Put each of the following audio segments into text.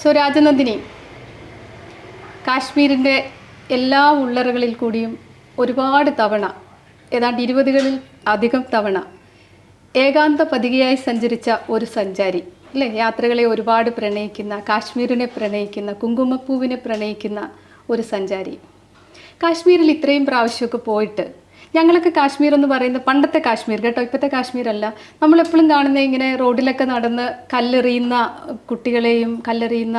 So രാജനന്ദിനി കാശ്മീരിന്റെ എല്ലാ ഉള്ളറുകളിൽ കൂടിയും ഒരുപാട് തവണ ഏതാണ്ട് ഇരുപതുകളിൽ അധികം തവണ ഏകാന്ത പതികയായി സഞ്ചരിച്ച ഒരു സഞ്ചാരി അല്ലേ? യാത്രകളെ ഒരുപാട് പ്രണയിക്കുന്ന കാശ്മീരിനെ പ്രണയിക്കുന്ന കുങ്കുമപ്പൂവിനെ പ്രണയിക്കുന്ന ഒരു സഞ്ചാരി. കാശ്മീരിൽ ഇത്രയും പ്രാവശ്യമൊക്കെ പോയിട്ട് ഞങ്ങളൊക്കെ കാശ്മീർ എന്ന് പറയുന്നത് പണ്ടത്തെ കാശ്മീർ കേട്ടോ ഇപ്പോഴത്തെ കാശ്മീർ അല്ല നമ്മളെപ്പോഴും കാണുന്ന ഇങ്ങനെ റോഡിലൊക്കെ നടന്ന് കല്ലെറിയുന്ന കുട്ടികളെയും കല്ലെറിയുന്ന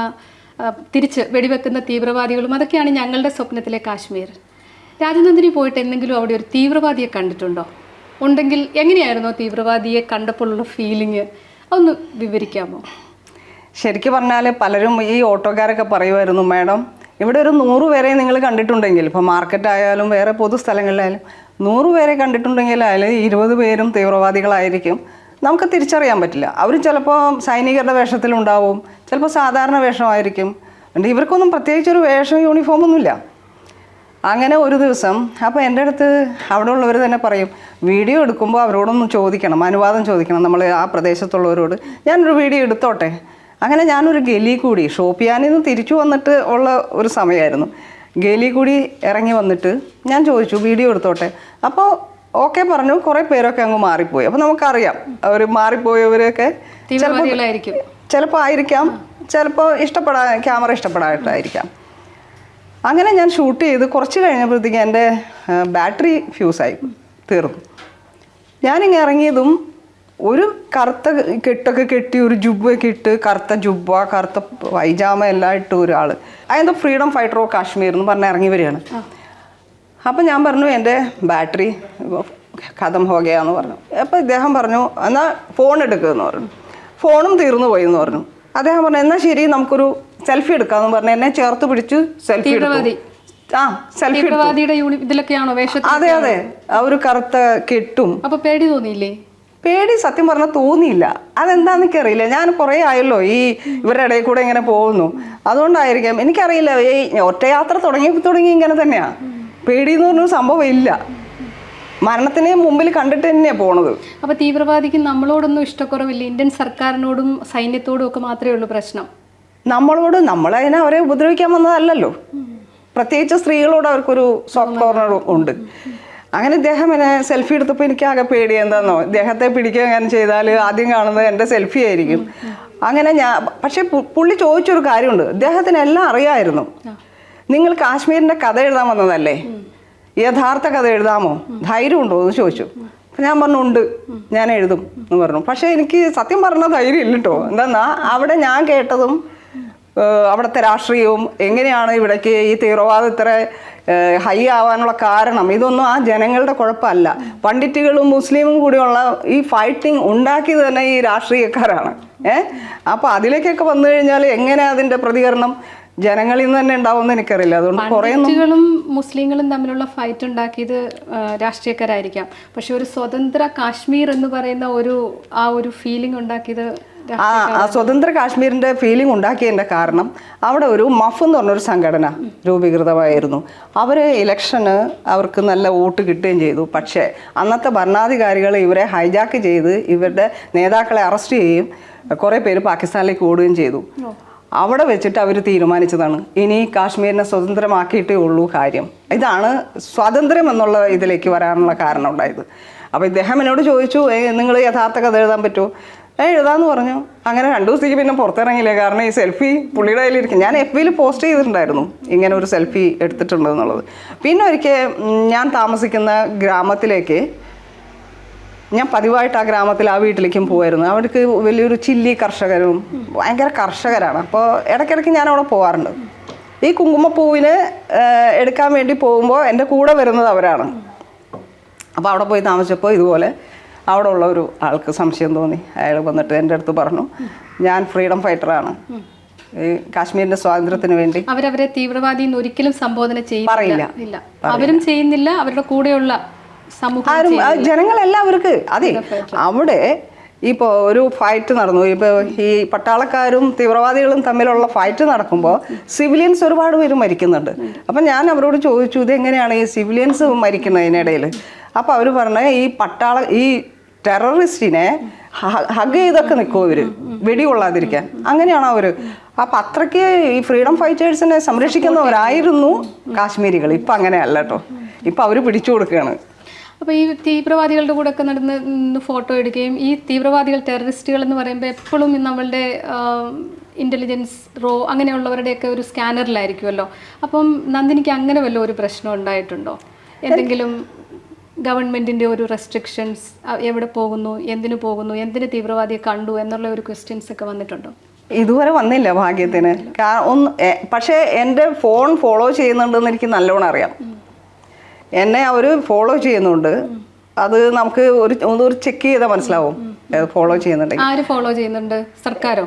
തിരിച്ച് വെടിവെക്കുന്ന തീവ്രവാദികളും അതൊക്കെയാണ് ഞങ്ങളുടെ സ്വപ്നത്തിലെ കാശ്മീർ. രാജനന്ദിനി പോയിട്ട് എന്തെങ്കിലും അവിടെ ഒരു തീവ്രവാദിയെ കണ്ടിട്ടുണ്ടോ? ഉണ്ടെങ്കിൽ എങ്ങനെയായിരുന്നു തീവ്രവാദിയെ കണ്ടപ്പോഴുള്ള ഫീലിംഗ് ഒന്ന് വിവരിക്കാമോ? ശരിക്കും പറഞ്ഞാൽ പലരും ഈ ഓട്ടോക്കാരൊക്കെ പറയുമായിരുന്നു മാഡം ഇവിടെ ഒരു നൂറ് പേരെ നിങ്ങൾ കണ്ടിട്ടുണ്ടെങ്കിൽ ഇപ്പോൾ മാർക്കറ്റ് ആയാലും വേറെ പൊതു സ്ഥലങ്ങളിലായാലും നൂറ് പേരെ കണ്ടിട്ടുണ്ടെങ്കിൽ അതിൽ ഇരുപത് പേരും തീവ്രവാദികളായിരിക്കും. നമുക്ക് തിരിച്ചറിയാൻ പറ്റില്ല. അവർ ചിലപ്പോൾ സൈനികരുടെ വേഷത്തിലുണ്ടാവും. ചിലപ്പോൾ സാധാരണ വേഷമായിരിക്കും. എന്നിട്ട് ഇവർക്കൊന്നും പ്രത്യേകിച്ചൊരു വേഷം യൂണിഫോമൊന്നുമില്ല അങ്ങനെ ഒരു ദിവസം അപ്പോൾ എന്റെ അടുത്ത് അവിടെ ഉള്ളവർ തന്നെ പറയും വീഡിയോ എടുക്കുമ്പോൾ അവരോടൊന്ന് ചോദിക്കണം അനുവാദം ചോദിക്കണം നമ്മൾ ആ പ്രദേശത്തുള്ളവരോട്. ഞാനൊരു വീഡിയോ എടുത്തോട്ടെ. അങ്ങനെ ഞാനൊരു ഗലി കൂടി ഷോപ്പിയാനിൽ നിന്ന് തിരിച്ചു വന്നിട്ട് ഉള്ള ഒരു സമയമായിരുന്നു. ഗലി കൂടി ഇറങ്ങി വന്നിട്ട് ഞാൻ ചോദിച്ചു വീഡിയോ എടുത്തോട്ടെ? അപ്പോൾ ഓക്കെ പറഞ്ഞു കുറേ പേരൊക്കെ അങ്ങ് മാറിപ്പോയി. അപ്പോൾ നമുക്കറിയാം അവർ മാറിപ്പോയവരൊക്കെ ചിലപ്പോൾ ആയിരിക്കാം ചിലപ്പോൾ ഇഷ്ടപ്പെടാൻ ക്യാമറ ഇഷ്ടപ്പെടാനായിട്ടായിരിക്കാം അങ്ങനെ ഞാൻ ഷൂട്ട് ചെയ്ത് കുറച്ച് കഴിഞ്ഞപ്പോഴത്തേക്ക് എന്റെ ബാറ്ററി ഫ്യൂസായി തീർന്നു. ഞാനിങ്ങനെ ഇറങ്ങിയതും ഒരു കറുത്ത കെട്ടൊക്കെ കെട്ടി ഒരു ജുബ്ബൊക്കെ ഇട്ട് കറുത്ത ജുബ്ബ കറുത്ത വൈജാമ എല്ലാം ഇട്ട് ഒരാൾ അതെന്തോ ഫ്രീഡം ഫൈറ്റർ ഓഫ് കാശ്മീർ എന്ന് പറഞ്ഞ് ഇറങ്ങി വരികയാണ്. അപ്പം ഞാൻ പറഞ്ഞു എന്റെ ബാറ്ററി കഥം ഹോകയാന്ന് പറഞ്ഞു. അപ്പോൾ ഇദ്ദേഹം പറഞ്ഞു എന്നാൽ ഫോൺ എടുക്കുമെന്ന് പറഞ്ഞു. ഫോണും തീർന്നു പോയി എന്ന് പറഞ്ഞു. അദ്ദേഹം പറഞ്ഞു എന്നാൽ ശരി നമുക്കൊരു സെൽഫി എടുക്കാമെന്ന് പറഞ്ഞു എന്നെ ചേർത്ത് പിടിച്ച് സെൽഫി. എടുത്തു. ആ സെൽഫി ഇതിലൊക്കെയാണോ അതെ അതെ. ആ ഒരു കറുത്ത കെട്ടും. അപ്പൊ പേടി തോന്നിയില്ലേ? പേടി സത്യം പറഞ്ഞാൽ തോന്നിയില്ല. അതെന്താണെന്ന് എനിക്കറിയില്ല ഞാൻ കുറേ ആയല്ലോ ഈ ഇവരുടെ ഇടയിൽ കൂടെ ഇങ്ങനെ പോകുന്നു. അതുകൊണ്ടായിരിക്കാം. എനിക്കറിയില്ല. ഈ ഒറ്റയാത്ര തുടങ്ങി തുടങ്ങി ഇങ്ങനെ തന്നെയാ. പേടി എന്ന് പറഞ്ഞൊരു സംഭവം ഇല്ല. മരണത്തിനെ മുമ്പിൽ കണ്ടിട്ട് തന്നെയാണ് പോണത്. അപ്പൊ തീവ്രവാദിക്ക് നമ്മളോടൊന്നും ഇഷ്ടക്കുറവില്ല. ഇന്ത്യൻ സർക്കാരിനോടും സൈന്യത്തോടും ഒക്കെ മാത്രമേ ഉള്ളൂ പ്രശ്നം. നമ്മളോട് നമ്മളതിനെ അവരെ ഉപദ്രവിക്കാൻ വന്നതല്ലല്ലോ. പ്രത്യേകിച്ച് സ്ത്രീകളോട് അവർക്കൊരു സോഫ്റ്റ് കോർണർ ഉണ്ട്. അങ്ങനെ ഇദ്ദേഹം എന്നെ സെൽഫി എടുത്തപ്പോൾ എനിക്ക് ആകെ പേടി എന്താണെന്നോ ഇദ്ദേഹത്തെ പിടിക്കുക അങ്ങനെ ചെയ്താൽ ആദ്യം കാണുന്നത് എന്റെ സെൽഫി ആയിരിക്കും. അങ്ങനെ ഞാൻ പക്ഷേ പുള്ളി ചോദിച്ചൊരു കാര്യമുണ്ട്. ഇദ്ദേഹത്തിന് എല്ലാം അറിയായിരുന്നു. നിങ്ങൾ കാശ്മീരിന്റെ കഥ എഴുതാൻ വന്നതല്ലേ? യഥാർത്ഥ കഥ എഴുതാമോ? ധൈര്യമുണ്ടോ എന്ന് ചോദിച്ചു. അപ്പം ഞാൻ പറഞ്ഞു ഉണ്ട്. ഞാൻ എഴുതും എന്ന് പറഞ്ഞു. പക്ഷേ എനിക്ക് സത്യം പറഞ്ഞ ധൈര്യം ഇല്ല കേട്ടോ എന്താന്നാ അവിടെ ഞാൻ കേട്ടതും അവിടുത്തെ രാഷ്ട്രീയവും എങ്ങനെയാണ് ഇവിടേക്ക് ഈ തീവ്രവാദം ഇത്ര ഹൈ ആവാനുള്ള കാരണം. ഇതൊന്നും ആ ജനങ്ങളുടെ കുഴപ്പമല്ല. പണ്ഡിറ്റുകളും മുസ്ലിമും കൂടിയുള്ള ഈ ഫൈറ്റിംഗ് ഉണ്ടാക്കിയത് തന്നെ ഈ രാഷ്ട്രീയക്കാരാണ്. ഏഹ് അപ്പോൾ അതിലേക്കൊക്കെ വന്നു കഴിഞ്ഞാൽ എങ്ങനെ അതിന്റെ പ്രതികരണം ജനങ്ങളിൽ നിന്ന് തന്നെ ഉണ്ടാവുമെന്ന് എനിക്കറിയില്ല. അതുകൊണ്ട് പണ്ഡിറ്റുകളും മുസ്ലിങ്ങളും തമ്മിലുള്ള ഫൈറ്റ് ഉണ്ടാക്കിയത് രാഷ്ട്രീയക്കാരായിരിക്കാം. പക്ഷെ ഒരു സ്വതന്ത്ര കാശ്മീർ എന്ന് പറയുന്ന ഒരു ആ ഒരു ഫീലിംഗ് ഉണ്ടാക്കിയത് ആ ആ സ്വതന്ത്ര കാശ്മീരിന്റെ ഫീലിംഗ് ഉണ്ടാക്കിയതിന്റെ കാരണം അവിടെ ഒരു മഫ് എന്ന് പറഞ്ഞൊരു സംഘടന രൂപീകൃതമായിരുന്നു. അവർ ഇലക്ഷന് അവർക്ക് നല്ല വോട്ട് കിട്ടുകയും ചെയ്തു. പക്ഷേ അന്നത്തെ ഭരണാധികാരികൾ ഇവരെ ഹൈജാക്ക് ചെയ്ത് ഇവരുടെ നേതാക്കളെ അറസ്റ്റ് ചെയ്യുകയും കുറേ പേര് പാകിസ്ഥാനിലേക്ക് ഓടുകയും ചെയ്തു. അവിടെ വെച്ചിട്ട് അവർ തീരുമാനിച്ചതാണ്. ഇനി കാശ്മീരിനെ സ്വതന്ത്രമാക്കിയിട്ടേ ഉള്ളൂ കാര്യം. ഇതാണ് സ്വാതന്ത്ര്യം എന്നുള്ള ഇതിലേക്ക് വരാനുള്ള കാരണം ഉണ്ടായത്. അപ്പോൾ ഇദ്ദേഹം എന്നോട് ചോദിച്ചു നിങ്ങൾ യഥാർത്ഥ കഥ എഴുതാൻ പറ്റുമോ? എഴുതാന്ന് പറഞ്ഞു. അങ്ങനെ രണ്ടു ദിവസത്തേക്ക് പിന്നെ പുറത്തിറങ്ങിയില്ല. കാരണം ഈ സെൽഫി പുള്ളിയുടെ കയ്യിലിരിക്കും ഞാൻ എഫ് ബിയിൽ പോസ്റ്റ് ചെയ്തിട്ടുണ്ടായിരുന്നു. ഇങ്ങനെ ഒരു സെൽഫി എടുത്തിട്ടുണ്ട് എന്നുള്ളത്. പിന്നെ ഒരിക്കൽ ഞാൻ താമസിക്കുന്ന ഗ്രാമത്തിലേക്ക് ഞാൻ പതിവായിട്ട് ആ ഗ്രാമത്തിൽ ആ വീട്ടിലേക്കും പോയിരുന്നു അവർക്ക് വലിയൊരു ചില്ലി കർഷകരും ഭയങ്കര കർഷകരാണ്. അപ്പോൾ ഇടയ്ക്കിടയ്ക്ക് ഞാൻ അവിടെ പോകാറുണ്ട് ഈ കുങ്കുമപ്പൂവിന് എടുക്കാൻ വേണ്ടി പോകുമ്പോൾ എന്റെ കൂടെ വരുന്നത് അവരാണ്. അപ്പോൾ അവിടെ പോയി താമസിച്ചപ്പോൾ ഇതുപോലെ അവിടെ ഉള്ള ഒരു ആൾക്ക് സംശയം തോന്നി. അയാൾ വന്നിട്ട് എന്റെ അടുത്ത് പറഞ്ഞു ഞാൻ ഫ്രീഡം ഫൈറ്ററാണ്. ഈ കാശ്മീരിന്റെ സ്വാതന്ത്ര്യത്തിന് വേണ്ടി അവരവരെ തീവ്രവാദി ഒരിക്കലും സംബോധന ചെയ്യില്ല. അവരും ചെയ്യുന്നില്ല. അവരുടെ കൂടെയുള്ള സമൂഹം ആരും ജനങ്ങളെല്ലാവർക്ക്. അതെ അവിടെ ഇപ്പോൾ ഒരു ഫൈറ്റ് നടന്നു. ഇപ്പോൾ ഈ പട്ടാളക്കാരും തീവ്രവാദികളും തമ്മിലുള്ള ഫൈറ്റ് നടക്കുമ്പോൾ സിവിലിയൻസ് ഒരുപാട് പേര് മരിക്കുന്നുണ്ട്. അപ്പം ഞാൻ അവരോട് ചോദിച്ചു ഇത് എങ്ങനെയാണ് ഈ സിവിലിയൻസ് മരിക്കുന്നതിനിടയിൽ അപ്പോൾ അവർ പറഞ്ഞ ഈ പട്ടാള ഈ ടെററിസ്റ്റിനെ ഹഗ് ചെയ്തൊക്കെ നിൽക്കും ഇവർ. വെടികൊള്ളാതിരിക്കാൻ. അങ്ങനെയാണ് അവർ. അപ്പൊ അത്രയ്ക്ക് ഈ ഫ്രീഡം ഫൈറ്റേഴ്സിനെ സംരക്ഷിക്കുന്നവരായിരുന്നു കാശ്മീരികൾ. ഇപ്പൊ അങ്ങനെയല്ല കേട്ടോ ഇപ്പൊ അവർ പിടിച്ചു കൊടുക്കുകയാണ് അപ്പോൾ ഈ തീവ്രവാദികളുടെ കൂടെ ഒക്കെ നടന്ന് നിന്ന് ഫോട്ടോ എടുക്കുകയും ഈ തീവ്രവാദികൾ ടെററിസ്റ്റുകൾ എന്ന് പറയുമ്പോൾ എപ്പോഴും നമ്മളുടെ ഇന്റലിജൻസ് റോ അങ്ങനെയുള്ളവരുടെയൊക്കെ ഒരു സ്കാനറിലായിരിക്കുമല്ലോ അപ്പം നന്ദിനിക്ക് അങ്ങനെ വല്ല ഒരു പ്രശ്നം ഉണ്ടായിട്ടുണ്ടോ? എന്തെങ്കിലും ഗവൺമെന്റിന്റെ ഒരു റെസ്ട്രിക്ഷൻസ് എവിടെ പോകുന്നു എന്തിനു പോകുന്നു എന്തിന് തീവ്രവാദിയെ കണ്ടു എന്നുള്ള ഒരു ക്വസ്റ്റ്യൻസ് ഒക്കെ വന്നിട്ടുണ്ടോ? ഇതുവരെ വന്നില്ല ഭാഗ്യത്തിന്. ഒന്ന് പക്ഷേ എന്റെ ഫോൺ ഫോളോ ചെയ്യുന്നുണ്ടെന്ന് എനിക്ക് നല്ലോണം അറിയാം. എന്നെ അവർ ഫോളോ ചെയ്യുന്നുണ്ട്. അത് നമുക്ക് ഒരു ഒരു ചെക്ക് ചെയ്താൽ മനസ്സിലാവും. ഫോളോ ചെയ്യുന്നുണ്ടെങ്കിൽ. ആര് ഫോളോ ചെയ്യുന്നുണ്ട്? സർക്കാരോ?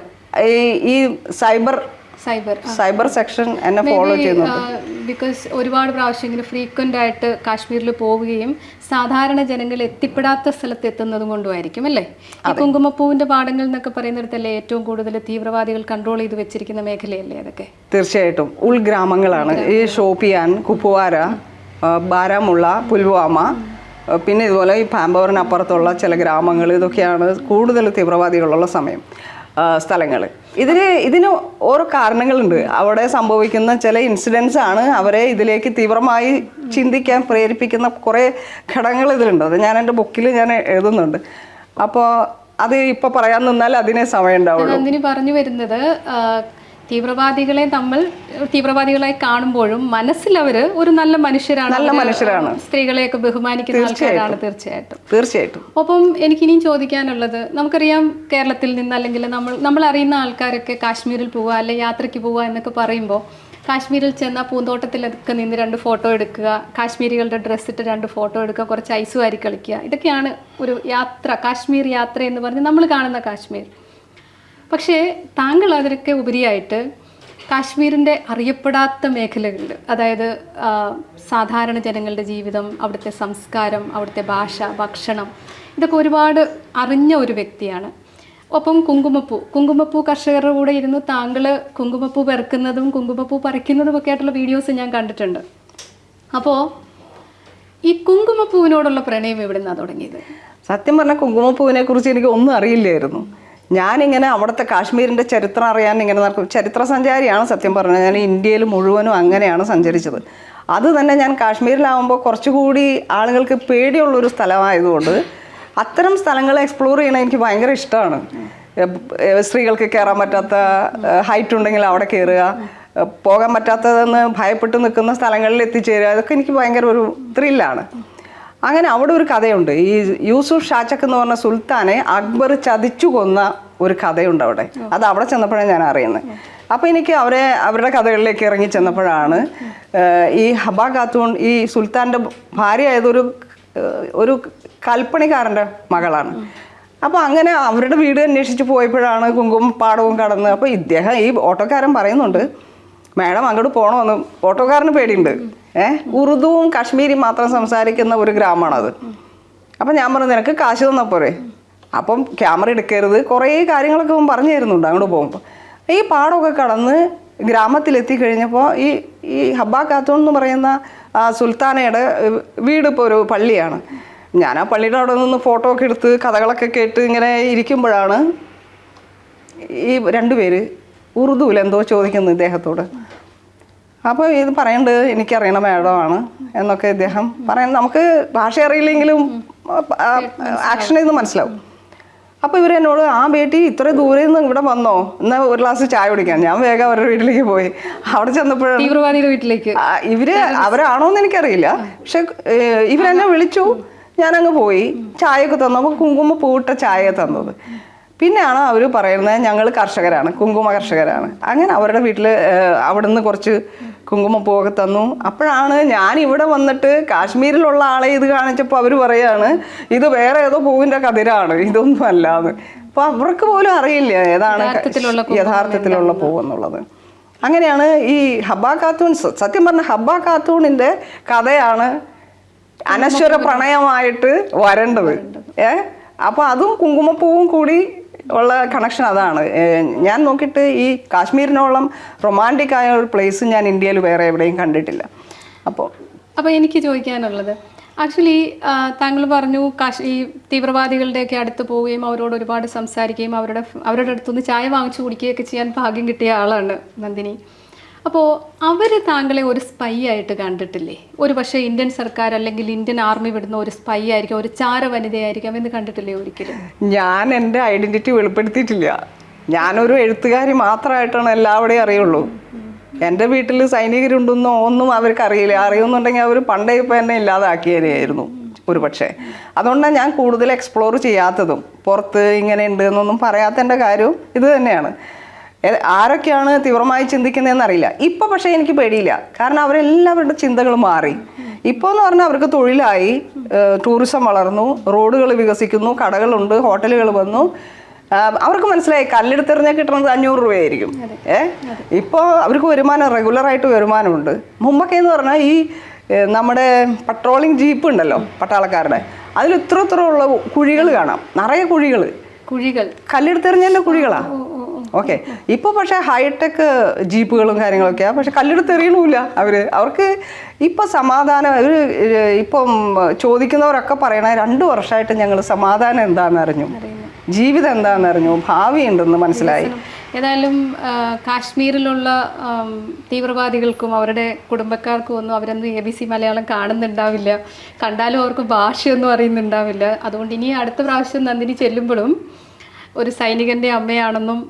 ഈ സൈബർ സൈബർ സൈബർ സെക്ഷൻ എന്നെ ഫോളോ ചെയ്യുന്നുണ്ട്. ബിക്കോസ് ഒരുപാട് പ്രാവശ്യം ഇങ്ങനെ ഫ്രീക്വന്റ് ആയിട്ട് കാശ്മീരിൽ പോവുകയും സാധാരണ ജനങ്ങൾ എത്തിപ്പെടാത്ത സ്ഥലത്ത് എത്തുന്നതും കൊണ്ടുമായിരിക്കും അല്ലേ? ഈ കുങ്കുമപ്പൂവിന്റെ പാടങ്ങൾ എന്നൊക്കെ പറയുന്നിടത്തല്ലേ ഏറ്റവും കൂടുതൽ തീവ്രവാദികൾ കൺട്രോൾ ചെയ്ത് വെച്ചിരിക്കുന്ന മേഖലയല്ലേ അതൊക്കെ? തീർച്ചയായിട്ടും. ഉൾഗ്രാമങ്ങളാണ്. ഈ ഷോപ്പിയാൻ കുപ്വാര ആ, ബാരാമുള്ള പുൽവാമ പിന്നെ ഇതുപോലെ ഈ പാമ്പവറിനപ്പുറത്തുള്ള ചില ഗ്രാമങ്ങൾ ഇതൊക്കെയാണ് കൂടുതൽ തീവ്രവാദികളുള്ള സമയം. സ്ഥലങ്ങൾ ഇതിന് ഇതിന് ഓരോ കാരണങ്ങളുണ്ട്. അവിടെ സംഭവിക്കുന്ന ചില ഇൻസിഡൻസ് ആണ് അവരെ ഇതിലേക്ക് തീവ്രമായി ചിന്തിക്കാൻ പ്രേരിപ്പിക്കുന്ന കുറേ ഘടകങ്ങൾ ഇതിലുണ്ട്. അത് ഞാൻ എന്റെ ബുക്കിൽ ഞാൻ എഴുതുന്നുണ്ട്. അപ്പോൾ അത് ഇപ്പോൾ പറയാൻ നിന്നാൽ അതിനെ സമയം ഉണ്ടാവുള്ളൂ. നന്ദിനി പറഞ്ഞു വരുന്നത്? തീവ്രവാദികളെ നമ്മൾ തീവ്രവാദികളായി കാണുമ്പോഴും മനസ്സിൽ അവർ ഒരു നല്ല മനുഷ്യരാണ്. നല്ല മനുഷ്യരാണ്. സ്ത്രീകളെയൊക്കെ ബഹുമാനിക്കുന്ന ആൾക്കാരാണ് തീർച്ചയായിട്ടും. തീർച്ചയായിട്ടും. ഒപ്പം എനിക്കിനിയും ചോദിക്കാനുള്ളത് നമുക്കറിയാം കേരളത്തിൽ നിന്ന് അല്ലെങ്കിൽ നമ്മൾ നമ്മൾ അറിയുന്ന ആൾക്കാരൊക്കെ കാശ്മീരിൽ പോവുക അല്ലെങ്കിൽ യാത്രയ്ക്ക് പോവുക എന്നൊക്കെ പറയുമ്പോൾ കാശ്മീരിൽ ചെന്ന പൂന്തോട്ടത്തിലൊക്കെ നിന്ന് രണ്ട് ഫോട്ടോ എടുക്കുക കാശ്മീരികളുടെ ഡ്രസ്സ് ഇട്ട് രണ്ട് ഫോട്ടോ എടുക്കുക കുറച്ച് ഐസ് വാരി കളിക്കുക ഇതൊക്കെയാണ് ഒരു യാത്ര കാശ്മീർ യാത്ര എന്ന് പറഞ്ഞ് നമ്മൾ കാണുന്ന കാശ്മീർ. പക്ഷേ താങ്കൾ അതിലൊക്കെ ഉപരിയായിട്ട് കാശ്മീരിന്റെ അറിയപ്പെടാത്ത മേഖലകളുണ്ട്. അതായത് സാധാരണ ജനങ്ങളുടെ ജീവിതം അവിടുത്തെ സംസ്കാരം അവിടുത്തെ ഭാഷ ഭക്ഷണം ഇതൊക്കെ ഒരുപാട് അറിഞ്ഞ ഒരു വ്യക്തിയാണ്. ഒപ്പം കുങ്കുമപ്പൂ. കുങ്കുമപ്പൂ കർഷകരുടെ കൂടെ ഇരുന്ന് താങ്കൾ കുങ്കുമപ്പൂ പെറുക്കുന്നതും കുങ്കുമപ്പൂ പറിക്കുന്നതും ഒക്കെ ആയിട്ടുള്ള വീഡിയോസ് ഞാൻ കണ്ടിട്ടുണ്ട്. അപ്പോൾ ഈ കുങ്കുമപ്പൂവിനോടുള്ള പ്രണയം എവിടെ നിന്നാണ് തുടങ്ങിയത്? സത്യം പറഞ്ഞാൽ കുങ്കുമപ്പൂവിനെ കുറിച്ച് എനിക്ക് ഒന്നും അറിയില്ലായിരുന്നു. ഞാനിങ്ങനെ അവിടുത്തെ കാശ്മീരിന്റെ ചരിത്രം അറിയാൻ ഇങ്ങനെ നടക്കും. ചരിത്ര സഞ്ചാരിയാണ് സത്യം പറഞ്ഞത്. ഞാൻ ഇന്ത്യയിൽ മുഴുവനും അങ്ങനെയാണ് സഞ്ചരിച്ചത്. അത് തന്നെ ഞാൻ കാശ്മീരിലാവുമ്പോൾ കുറച്ചുകൂടി ആളുകൾക്ക് പേടിയുള്ളൊരു സ്ഥലമായതുകൊണ്ട് അത്തരം സ്ഥലങ്ങൾ എക്സ്പ്ലോർ ചെയ്യണം എനിക്ക് ഭയങ്കര ഇഷ്ടമാണ്. സ്ത്രീകൾക്ക് കയറാൻ പറ്റാത്ത ഹൈറ്റ് ഉണ്ടെങ്കിൽ അവിടെ കയറുക പോകാൻ പറ്റാത്തതെന്ന് ഭയപ്പെട്ട് നിൽക്കുന്ന സ്ഥലങ്ങളിൽ എത്തിച്ചേരുക അതൊക്കെ എനിക്ക് ഭയങ്കര ഒരു ത്രില്ലാണ് അങ്ങനെ അവിടെ ഒരു കഥയുണ്ട്. ഈ യൂസുഫ് ഷാച്ചക്ക് എന്ന് പറഞ്ഞ സുൽത്താനെ അക്ബർ ചതിച്ചു കൊന്ന ഒരു കഥയുണ്ട് അവിടെ. അത് അവിടെ ചെന്നപ്പോഴാണ് ഞാൻ അറിയുന്നത്. അപ്പോൾ എനിക്ക് അവരെ അവരുടെ കഥകളിലേക്ക് ഇറങ്ങി ചെന്നപ്പോഴാണ് ഈ ഹബ ഖാത്തൂൺ ഈ സുൽത്താന്റെ ഭാര്യ ആയതൊരു ഒരു കൽപ്പണിക്കാരന്റെ മകളാണ്. അപ്പോൾ അങ്ങനെ അവരുടെ വീട് അന്വേഷിച്ച് പോയപ്പോഴാണ് കുങ്കുമ പാടവും കടന്ന്. അപ്പോൾ ഇദ്ദേഹം ഈ ഓട്ടോക്കാരൻ പറയുന്നുണ്ട് മാഡം അങ്ങോട്ട് പോകണമെന്ന് ഓട്ടോക്കാരന് പേടിയുണ്ട്. ഏഹ് ഉറുദുവും കാശ്മീരി മാത്രം സംസാരിക്കുന്ന ഒരു ഗ്രാമമാണത്. അപ്പം ഞാൻ പറഞ്ഞു നിനക്ക് കാശ് തന്നാൽ പോരെ. അപ്പം ക്യാമറ എടുക്കരുത്. കുറേ കാര്യങ്ങളൊക്കെ അവൻ പറഞ്ഞു തരുന്നുണ്ട് അങ്ങോട്ട് പോകുമ്പോൾ ഈ പാടമൊക്കെ കടന്ന് ഗ്രാമത്തിലെത്തി കഴിഞ്ഞപ്പോൾ ഈ ഈ ഹബ്ബ ഖാത്തൂൺ എന്ന് പറയുന്ന സുൽത്താനയുടെ വീട് ഇപ്പോൾ ഒരു പള്ളിയാണ്. ഞാൻ ആ പള്ളിയുടെ അവിടെ നിന്ന് ഫോട്ടോ ഒക്കെ എടുത്ത് കഥകളൊക്കെ കേട്ട് ഇങ്ങനെ ഇരിക്കുമ്പോഴാണ് ഈ രണ്ടുപേര് ഉറുദുവിൽ എന്തോ ചോദിക്കുന്നത് ഇദ്ദേഹത്തോട്. അപ്പോൾ ഇത് പറയേണ്ടത് എനിക്കറിയണ മേഡമാണ് എന്നൊക്കെ ഇദ്ദേഹം പറയുന്നത് നമുക്ക് ഭാഷ അറിയില്ലെങ്കിലും ആക്ഷൻ ചെയ്ത് മനസ്സിലാവും. അപ്പോൾ ഇവർ എന്നോട് ആ ബേട്ടി ഇത്ര ദൂരെ നിന്ന് ഇവിടെ വന്നോ? എന്നാൽ ഒരു ഗ്ലാസ് ചായ കുടിക്കാൻ ഞാൻ വേഗം അവരുടെ വീട്ടിലേക്ക് പോയി. അവിടെ ചെന്നപ്പോഴാണ് തീവ്രവാദിയുടെ വീട്ടിലേക്ക്. ഇവർ അവരാണോന്ന് എനിക്കറിയില്ല. പക്ഷെ ഇവരെന്നെ വിളിച്ചു. ഞാനങ്ങ് പോയി. ചായയൊക്കെ തന്നു. അപ്പോൾ കുങ്കുമ പൂട്ട ചായ തന്നത്. പിന്നെയാണ് അവർ പറയുന്നത് ഞങ്ങൾ കർഷകരാണ്. കുങ്കുമ കർഷകരാണ്. അങ്ങനെ അവരുടെ വീട്ടിൽ അവിടെ നിന്ന് കുറച്ച് കുങ്കുമപ്പൂവൊക്കെ തന്നു. അപ്പോഴാണ് ഞാൻ ഇവിടെ വന്നിട്ട് കാശ്മീരിലുള്ള ആളെ ഇത് കാണിച്ചപ്പോൾ അവർ പറയാണ് ഇത് വേറെ ഏതോ പൂവിന്റെ കതിരാണ് ഇതൊന്നും അല്ലാന്ന്. അപ്പോൾ അവർക്ക് പോലും അറിയില്ല ഏതാണ് യഥാർത്ഥത്തിലുള്ള പൂവെന്നുള്ളത്. പൂവ് എന്നുള്ളത് അങ്ങനെയാണ് ഈ ഹബ്ബ കാത്തൂൺ സത്യം പറഞ്ഞ ഹബ്ബ കാത്തൂണിന്റെ കഥയാണ് അനശ്വര പ്രണയമായിട്ട് വരേണ്ടത്. ഏ? അപ്പോൾ അതും കുങ്കുമപ്പൂവും കൂടി ഉള്ള കണക്ഷൻ അതാണ്. ഞാൻ നോക്കിയിട്ട് ഈ കാശ്മീരിനോളം റൊമാന്റിക് ആയ ഒരു പ്ലേസ് ഞാൻ ഇന്ത്യയിൽ വേറെ എവിടെയും കണ്ടിട്ടില്ല. അപ്പോൾ അപ്പോൾ എനിക്ക് ചോദിക്കാനുള്ളത്. ആക്ച്വലി താങ്കൾ പറഞ്ഞു കാശ് ഈ തീവ്രവാദികളുടെയൊക്കെ അടുത്ത് പോവുകയും അവരോട് ഒരുപാട് സംസാരിക്കുകയും അവരുടെ അവരുടെ അടുത്തുനിന്ന് ചായ വാങ്ങിച്ചു കുടിക്കുകയൊക്കെ ചെയ്യാൻ ഭാഗ്യം കിട്ടിയ ആളാണ് നന്ദിനി. അപ്പോൾ അവർ താങ്കളെ ഒരു സ്പൈ ആയിട്ട് കണ്ടിട്ടില്ലേ? ഒരു പക്ഷേ ഇന്ത്യൻ സർക്കാർ അല്ലെങ്കിൽ ഇന്ത്യൻ ആർമി വിടുന്ന ഒരു സ്പൈ ആയിരിക്കും ഒരു ചാര വനിതയായിരിക്കാം എന്ന് കണ്ടിട്ടില്ലേ ഒരിക്കലും? ഞാൻ എന്റെ ഐഡന്റിറ്റി വെളിപ്പെടുത്തിയിട്ടില്ല. ഞാനൊരു എഴുത്തുകാരി മാത്രമായിട്ടാണ് എല്ലാവരുടെയും അറിയുള്ളൂ. എന്റെ വീട്ടിൽ സൈനികരുണ്ടെന്നോ ഒന്നും അവർക്ക് അറിയില്ല. അറിയുന്നുണ്ടെങ്കിൽ അവർ പണ്ടേ ഇപ്പം എന്നെ ഇല്ലാതാക്കിയതായിരുന്നു ഒരു പക്ഷേ. അതുകൊണ്ടാണ് ഞാൻ കൂടുതൽ എക്സ്പ്ലോർ ചെയ്യാത്തതും. പുറത്ത് ഇങ്ങനെ ഉണ്ട് എന്നൊന്നും പറയാത്തതിന്റെ കാര്യവും ഇത് തന്നെയാണ്. ആരൊക്കെയാണ് തീവ്രമായി ചിന്തിക്കുന്നതെന്ന് അറിയില്ല. ഇപ്പൊ പക്ഷേ എനിക്ക് പേടിയില്ല. കാരണം അവരെല്ലാവരുടെ ചിന്തകൾ മാറി. ഇപ്പോൾ എന്ന് പറഞ്ഞാൽ അവർക്ക് തൊഴിലായി ടൂറിസം വളർന്നു റോഡുകൾ വികസിക്കുന്നു കടകളുണ്ട് ഹോട്ടലുകൾ വന്നു. അവർക്ക് മനസ്സിലായി കല്ലെടുത്തെറിഞ്ഞാൽ കിട്ടുന്നത് അഞ്ഞൂറ് രൂപയായിരിക്കും. ഏ? ഇപ്പോൾ അവർക്ക് വരുമാനം റെഗുലറായിട്ട് വരുമാനമുണ്ട്. മുമ്പൊക്കെ എന്ന് പറഞ്ഞാൽ ഈ നമ്മുടെ പട്രോളിംഗ് ജീപ്പ് ഉണ്ടല്ലോ പട്ടാളക്കാരുടെ. അതിൽ ഇത്ര ഇത്ര ഉള്ള കുഴികൾ കാണാം. നിറയെ കുഴികൾ. കുഴികൾ. കല്ലെടുത്തെറിഞ്ഞതിന്റെ കുഴികളാ. ഓക്കെ. ഇപ്പൊ പക്ഷെ ഹൈടെക് ജീപ്പുകളും കാര്യങ്ങളൊക്കെയാ. പക്ഷെ കല്ലെടുത്ത് എറിയണമില്ല അവർ. അവർക്ക് ഇപ്പൊ സമാധാനം ഒരു ഇപ്പം ചോദിക്കുന്നവരൊക്കെ പറയണ രണ്ടു വർഷമായിട്ട് ഞങ്ങൾ സമാധാനം എന്താണെന്ന് അറിഞ്ഞു ജീവിതം എന്താണെന്ന് അറിഞ്ഞു ഭാവി ഉണ്ടെന്ന് മനസ്സിലായി. ഏതായാലും കാശ്മീരിലുള്ള തീവ്രവാദികൾക്കും അവരുടെ കുടുംബക്കാർക്കും ഒന്നും അവരൊന്നും എ ബി സി മലയാളം കാണുന്നുണ്ടാവില്ല. കണ്ടാലും അവർക്ക് ഭാഷയൊന്നും അറിയുന്നുണ്ടാവില്ല. അതുകൊണ്ട് ഇനി അടുത്ത പ്രാവശ്യം നന്ദിനി ചെല്ലുമ്പോഴും ഒരു സൈനികന്റെ അമ്മയാണെന്നും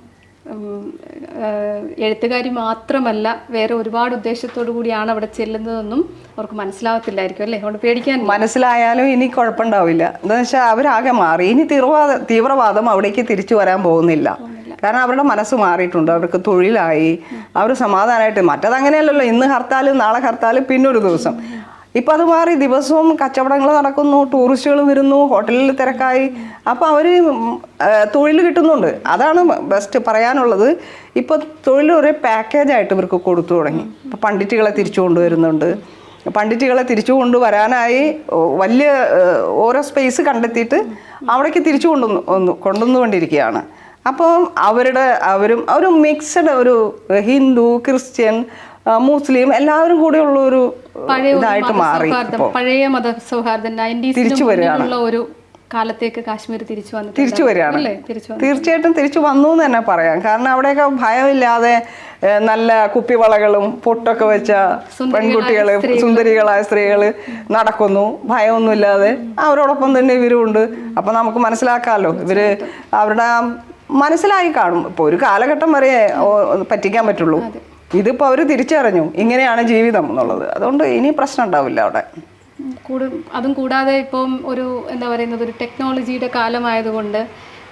എഴുത്തുകാരി മാത്രമല്ല വേറെ ഒരുപാട് ഉദ്ദേശത്തോടു കൂടിയാണ് അവിടെ ചെല്ലുന്നതെന്നും അവർക്ക് മനസ്സിലാവത്തില്ലായിരിക്കും അല്ലേ? അതുകൊണ്ട് പേടിക്കാൻ മനസ്സിലായാലും ഇനി കുഴപ്പമുണ്ടാവില്ല. എന്താ വെച്ചാൽ അവരാകെ മാറി. ഇനി തീവ്രവാദ തീവ്രവാദം അവിടേക്ക് തിരിച്ചു വരാൻ പോകുന്നില്ല. കാരണം അവരുടെ മനസ്സ് മാറിയിട്ടുണ്ട്. അവർക്ക് തൊഴിലായി. അവർ സമാധാനമായിട്ട് മറ്റത് അങ്ങനെയല്ലല്ലോ ഇന്ന് ഹർത്താലും നാളെ ഹർത്താൽ പിന്നൊരു ദിവസം. ഇപ്പൊ അത് മാറി ദിവസവും കച്ചവടങ്ങൾ നടക്കുന്നു ടൂറിസ്റ്റുകൾ വരുന്നു ഹോട്ടലിൽ തിരക്കായി. അപ്പോൾ അവർ തൊഴിൽ കിട്ടുന്നുണ്ട്. അതാണ് ബെസ്റ്റ് പറയാനുള്ളത്. ഇപ്പോൾ തൊഴിൽ ഒരു പാക്കേജായിട്ട് ഇവർക്ക് കൊടുത്തു തുടങ്ങി. ഇപ്പം പണ്ഡിറ്റുകളെ തിരിച്ചു കൊണ്ടുവരുന്നുണ്ട്. പണ്ഡിറ്റുകളെ തിരിച്ചു കൊണ്ടുവരാനായി വലിയ ഓരോ സ്പേസ് കണ്ടെത്തിയിട്ട് അവിടേക്ക് തിരിച്ചു ഒന്ന് കൊണ്ടുവന്നുകൊണ്ടിരിക്കുകയാണ്. അപ്പം അവരുടെ അവരും ഒരു മിക്സഡ് ഒരു ഹിന്ദു ക്രിസ്ത്യൻ മുസ്ലിം എല്ലാവരും കൂടെ ഉള്ള ഒരു ഇതായിട്ട് മാറി പഴയ മത സൗഹാർദ്ദം തിരിച്ചു വരികയാണ്. ഒരു കാലത്തേക്ക് കാശ്മീർ തിരിച്ചു വന്നു തിരിച്ചു വരികയാണ്. തീർച്ചയായിട്ടും തിരിച്ചു വന്നു എന്ന് തന്നെ പറയാം. കാരണം അവിടെയൊക്കെ ഭയമില്ലാതെ നല്ല കുപ്പിവളകളും പൊട്ടൊക്കെ വെച്ച പെൺകുട്ടികൾ സുന്ദരികളായ സ്ത്രീകൾ നടക്കുന്നു. ഭയമൊന്നുമില്ലാതെ അവരോടൊപ്പം തന്നെ ഇവരുമുണ്ട്. അപ്പൊ നമുക്ക് മനസ്സിലാക്കാമല്ലോ ഇവർ അവരുടെ മനസ്സിലായി കാണും. ഇപ്പൊ ഒരു കാലഘട്ടം വരെ പറ്റിക്കാൻ പറ്റുള്ളൂ. ഇതിപ്പോ അവർ തിരിച്ചറിഞ്ഞു. ഇങ്ങനെയാണ് ജീവിതം എന്നുള്ളത്. അതുകൊണ്ട് ഇനി പ്രശ്നം ഉണ്ടാവില്ല അവിടെ. കൂടു അതും കൂടാതെ ഇപ്പം ഒരു എന്താ പറയുന്നത് ഒരു ടെക്നോളജിയുടെ കാലമായതുകൊണ്ട്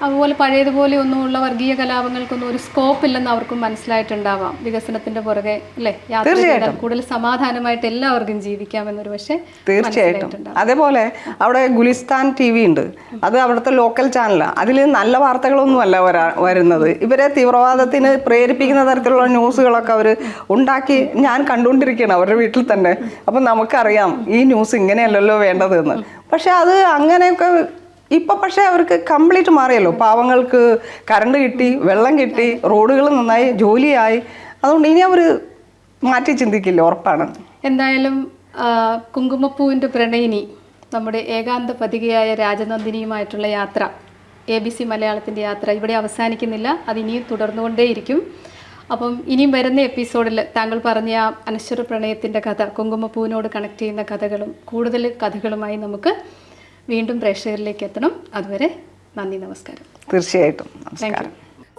അതുപോലെ പഴയതുപോലെ ഒന്നുമുള്ള വർഗീയ കലാപങ്ങൾക്കൊന്നും ഒരു സ്കോപ്പ് ഇല്ലെന്ന് അവർക്കും മനസ്സിലായിട്ടുണ്ടാവാം. വികസനത്തിന്റെ പുറകെ അല്ലെ? യാത്ര കൂടുതൽ സമാധാനമായിട്ട് എല്ലാവർക്കും ജീവിക്കാമെന്നൊരു പക്ഷേ തീർച്ചയായിട്ടും. അതേപോലെ അവിടെ ഗുലിസ്ഥാൻ ടി വി ഉണ്ട്. അത് അവിടുത്തെ ലോക്കൽ ചാനലാണ് അതിൽ നല്ല വാർത്തകളൊന്നുമല്ല വരുന്നത്. ഇവരെ തീവ്രവാദത്തിന് പ്രേരിപ്പിക്കുന്ന തരത്തിലുള്ള ന്യൂസുകളൊക്കെ അവർ ഉണ്ടാക്കി ഞാൻ കണ്ടുകൊണ്ടിരിക്കുകയാണ് അവരുടെ വീട്ടിൽ തന്നെ. അപ്പം നമുക്കറിയാം ഈ ന്യൂസ് ഇങ്ങനെയല്ലല്ലോ വേണ്ടതെന്ന്. പക്ഷെ അത് അങ്ങനെയൊക്കെ ഇപ്പൊ പക്ഷേ അവർക്ക് കംപ്ലീറ്റ് മാറിയല്ലോ. പാവങ്ങൾക്ക് കറണ്ട് കിട്ടി വെള്ളം കിട്ടി റോഡുകൾ നന്നായി ജോലിയായി. അതുകൊണ്ട് ഇനി അവർ മാറ്റി ചിന്തിക്കില്ല ഉറപ്പാണ്. എന്തായാലും കുങ്കുമപ്പൂവിന്റെ പ്രണയിനി നമ്മുടെ ഏകാന്ത പതികയായ രാജനന്ദിനിയുമായിട്ടുള്ള യാത്ര എ ബി സി മലയാളത്തിന്റെ യാത്ര ഇവിടെ അവസാനിക്കുന്നില്ല. അത് ഇനിയും തുടർന്നുകൊണ്ടേയിരിക്കും. അപ്പം ഇനിയും വരുന്ന എപ്പിസോഡിൽ താങ്കൾ പറഞ്ഞ അനശ്വര പ്രണയത്തിന്റെ കഥ കുങ്കുമപ്പൂവിനോട് കണക്ട് ചെയ്യുന്ന കഥകളും കൂടുതൽ കഥകളുമായി നമുക്ക് വീണ്ടും പ്രേക്ഷകരിലേക്ക് എത്തണം. അതുവരെ നന്ദി നമസ്കാരം. തീർച്ചയായിട്ടും. നമസ്കാരം.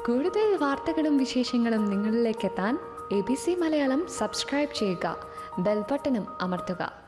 കൂടുതൽ വാർത്തകളും വിശേഷങ്ങളും നിങ്ങളിലേക്ക് എത്താൻ A B C Malayalam subscribe ചെയ്യുക. ബെൽബട്ടനും അമർത്തുക.